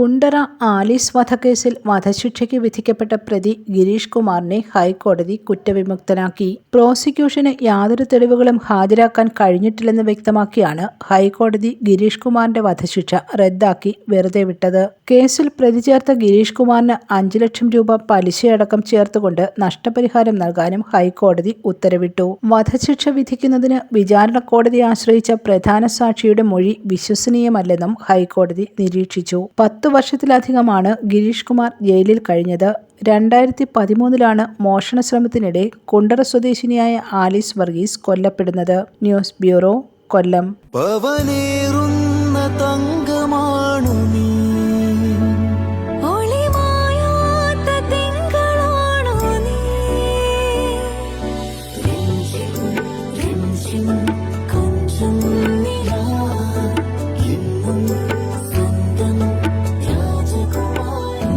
Kundara Alice വധക്കേസിൽ വധശിക്ഷയ്ക്ക് വിധിക്കപ്പെട്ട പ്രതി ഗിരീഷ് കുമാറിനെ ഹൈക്കോടതി കുറ്റവിമുക്തനാക്കി. പ്രോസിക്യൂഷന് യാതൊരു തെളിവുകളും ഹാജരാക്കാൻ കഴിഞ്ഞിട്ടില്ലെന്ന് വ്യക്തമാക്കിയാണ് ഹൈക്കോടതി ഗിരീഷ് കുമാറിന്റെ വധശിക്ഷ റദ്ദാക്കി വെറുതെ വിട്ടത്. കേസിൽ പ്രതി ചേർത്ത ഗിരീഷ് കുമാറിന് അഞ്ചു ലക്ഷം രൂപ പലിശയടക്കം ചേർത്തുകൊണ്ട് നഷ്ടപരിഹാരം നൽകാനും ഹൈക്കോടതി ഉത്തരവിട്ടു. വധശിക്ഷ വിധിക്കുന്നതിന് വിചാരണ കോടതി ആശ്രയിച്ച പ്രധാന സാക്ഷിയുടെ മൊഴി വിശ്വസനീയമല്ലെന്നും ഹൈക്കോടതി നിരീക്ഷിച്ചു. പത്തു വർഷത്തിലധികമാണ് ഗിരീഷ് കുമാർ ജയിലിൽ കഴിഞ്ഞത്. രണ്ടായിരത്തി പതിമൂന്നിലാണ് മോഷണ ശ്രമത്തിനിടെ കുണ്ടറ സ്വദേശിനിയായ Alice Varghese കൊല്ലപ്പെടുന്നത്. News bureau Kollam.